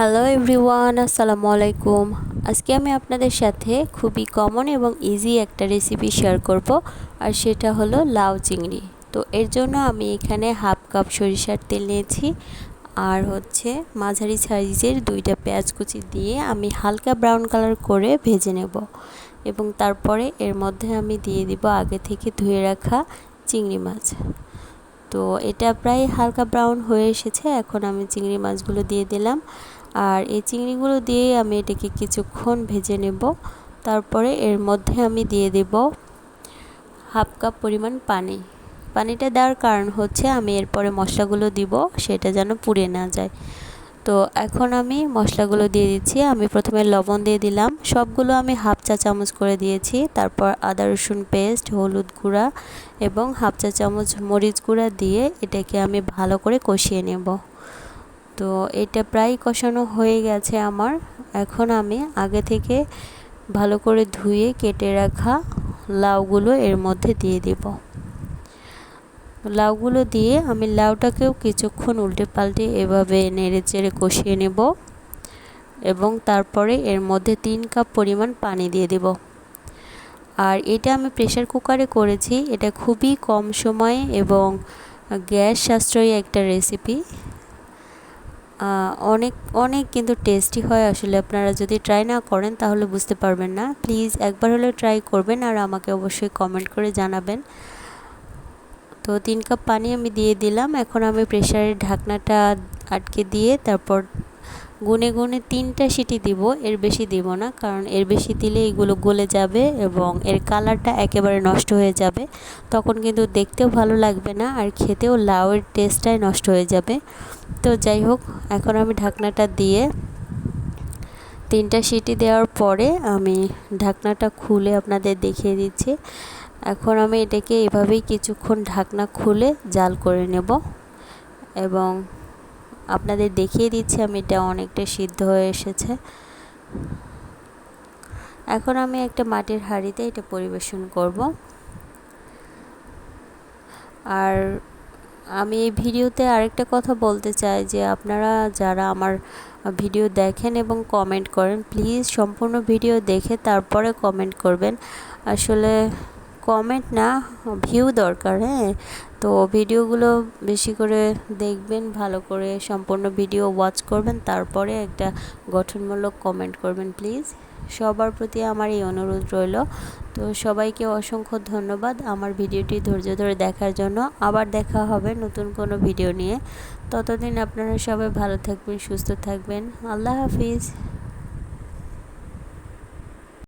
Hello everyone আসসালামু আলাইকুম আজকে আমি আপনাদের সাথে খুবই কমন এবং ইজি একটা রেসিপি শেয়ার করব, আর সেটা হলো লাউ চিংড়ি। তো এর জন্য আমি এখানে হাফ কাপ সরিষার তেল নিয়েছি, আর হচ্ছে মাঝারি সাইজের দুইটা পেঁয়াজ কুচি দিয়ে আমি হালকা ব্রাউন কালার করে ভেজে নেব। এবং তারপরে এর মধ্যে আমি দিয়ে দিব আগে থেকে ধুয়ে রাখা চিংড়ি মাছ। তো এটা প্রায় হালকা ব্রাউন হয়ে এসেছে, এখন আমি চিংড়ি মাছগুলো দিয়ে দিলাম। আর এই চিংড়িগুলো দিয়ে আমি এটাকে কিছুক্ষণ ভেজে নেব। তারপরে এর মধ্যে আমি দিয়ে দেব হাফ কাপ পরিমাণ পানি। পানিটা দেওয়ার কারণ হচ্ছে আমি এরপরে মশলাগুলো দিব, সেটা যেন পুড়ে না যায়। তো এখন আমি মশলাগুলো দিয়ে দিচ্ছি। আমি প্রথমে লবণ দিয়ে দিলাম। সবগুলো আমি হাফ চা চামচ করে দিয়েছি। তারপর আদা, রসুন পেস্ট, হলুদ গুঁড়া এবং হাফ চা চামচ মরিচ গুঁড়া দিয়ে এটাকে আমি ভালো করে কষিয়ে নেব। তো এটা প্রায় কষানো হয়ে গেছে আমার। এখন আমি আগে থেকে ভালো করে ধুয়ে কেটে রাখা লাউগুলো এর মধ্যে দিয়ে দেব। লাউগুলো দিয়ে আমি লাউটাকেও কিছুক্ষণ উল্টে পাল্টে এভাবে নেড়ে চেড়ে কষিয়ে নেব এবং তারপরে এর মধ্যে তিন কাপ পরিমাণ পানি দিয়ে দেব। আর এটা আমি প্রেশার কুকারে করেছি। এটা খুবই কম সময়ে এবং গ্যাস সাশ্রয়ী একটা রেসিপি। অনেক অনেক কিন্তু টেস্টি হয় আসলে। আপনারা যদি ট্রাই না করেন তাহলে বুঝতে পারবেন না। প্লিজ একবার হলে ট্রাই করবেন আর আমাকে অবশ্যই কমেন্ট করে জানাবেন। তো তিন কাপ পানি আমি দিয়ে দিলাম। এখন আমি প্রেশারের ঢাকনাটা আটকে দিয়ে তারপর গুনে গুনে তিনটা সিটি দিব, এর বেশি দিব না, কারণ এর বেশি দিলে এগুলো গলে যাবে এবং এর কালারটা একেবারে নষ্ট হয়ে যাবে। তখন কিন্তু দেখতেও ভালো লাগবে না আর খেতেও লাউয়ের টেস্টটাই নষ্ট হয়ে যাবে। তো যাই হোক, এখন আমি ঢাকনাটা দিয়ে তিনটা সিটি দেওয়ার পরে আমি ঢাকনাটা খুলে আপনাদের দেখিয়ে দিচ্ছি। এখন আমি এটাকে এভাবেই কিছুক্ষণ ঢাকনা খুলে জাল করে নেব এবং আপনাদের দেখিয়ে দিচ্ছি আমি এটা অনেকটা সিদ্ধ হয়ে এসেছে। এখন আমি একটা মাটির হাঁড়িতে এটা পরিবেশন করব। আর আমি এই ভিডিওতে আরেকটা কথা বলতে চাই যে আপনারা যারা আমার ভিডিও দেখেন এবং কমেন্ট করেন, প্লিজ সম্পূর্ণ ভিডিও দেখে তারপরে কমেন্ট করবেন। আসলে কমেন্ট না ভিউ দরকার হ্যাঁ? তো ভিডিওগুলো বেশি করে দেখবেন, ভালো করে সম্পূর্ণ ভিডিও ওয়াচ করবেন, তারপরে একটা গঠনমূলক কমেন্ট করবেন প্লিজ সবার প্রতি আমার এই অনুরোধ রইল। তো সবাইকে অসংখ্য ধন্যবাদ আমার ভিডিওটি ধৈর্য ধরে দেখার জন্য। আবার দেখা হবে নতুন কোনো ভিডিও নিয়ে। ততদিন আপনারা সবাই ভালো থাকবেন, সুস্থ থাকবেন। আল্লাহ হাফিজ।